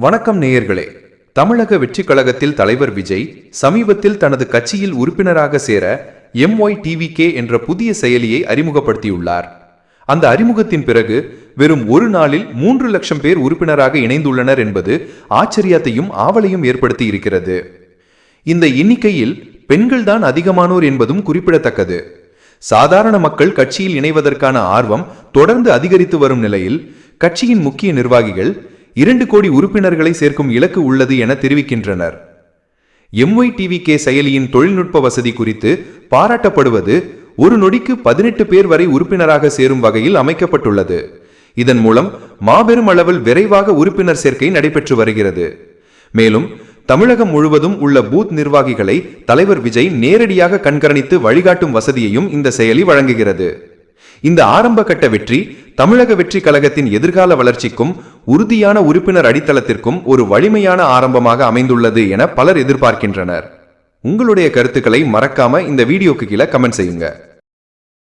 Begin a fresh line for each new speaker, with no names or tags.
வணக்கம் நேயர்களே. தமிழக வெற்றி கழகத்தில் தலைவர் விஜய் சமீபத்தில் தனது கட்சியில் உறுப்பினராக சேர எம்ஒய் டிவிகே என்ற புதிய செயலியை அறிமுகப்படுத்தியுள்ளார். அந்த அறிமுகத்தின் பிறகு வெறும் ஒரு நாளில் மூன்று லட்சம் பேர் உறுப்பினராக இணைந்துள்ளனர் என்பது ஆச்சரியத்தையும் ஆவலையும் ஏற்படுத்தி இருக்கிறது. இந்த எண்ணிக்கையில் பெண்கள்தான் அதிகமானோர் என்பதும் குறிப்பிடத்தக்கது. சாதாரண மக்கள் கட்சியில் இணைவதற்கான ஆர்வம் தொடர்ந்து அதிகரித்து வரும் நிலையில் கட்சியின் முக்கிய நிர்வாகிகள் இரண்டு கோடி உறுப்பினர்களை சேர்க்கும் இலக்கு உள்ளது என தெரிவிக்கின்றனர். எம்ஒய் டிவிகே செயலியின் தொழில்நுட்ப வசதி குறித்து பாராட்டப்படுவது ஒரு நொடிக்கு பதினெட்டு பேர் வரை உறுப்பினராக சேரும் வகையில் அமைக்கப்பட்டுள்ளது. இதன் மூலம் மாபெரும் அளவில் விரைவாக உறுப்பினர் சேர்க்கை நடைபெற்று வருகிறது. மேலும் தமிழகம் முழுவதும் உள்ள பூத் நிர்வாகிகளை தலைவர் விஜய் நேரடியாக கண்காணித்து வழிகாட்டும் வசதியையும் இந்த செயலி வழங்குகிறது. இந்த ஆரம்ப கட்ட வெற்றி தமிழக வெற்றி கழகத்தின் எதிர்கால வளர்ச்சிக்கும் உறுதியான உறுப்பினர் அடித்தளத்திற்கும் ஒரு வலிமையான ஆரம்பமாக அமைந்துள்ளது என பலர் எதிர்பார்க்கின்றனர். உங்களுடைய கருத்துக்களை மறக்காம இந்த வீடியோக்கு கீழே கமெண்ட் செய்யுங்க.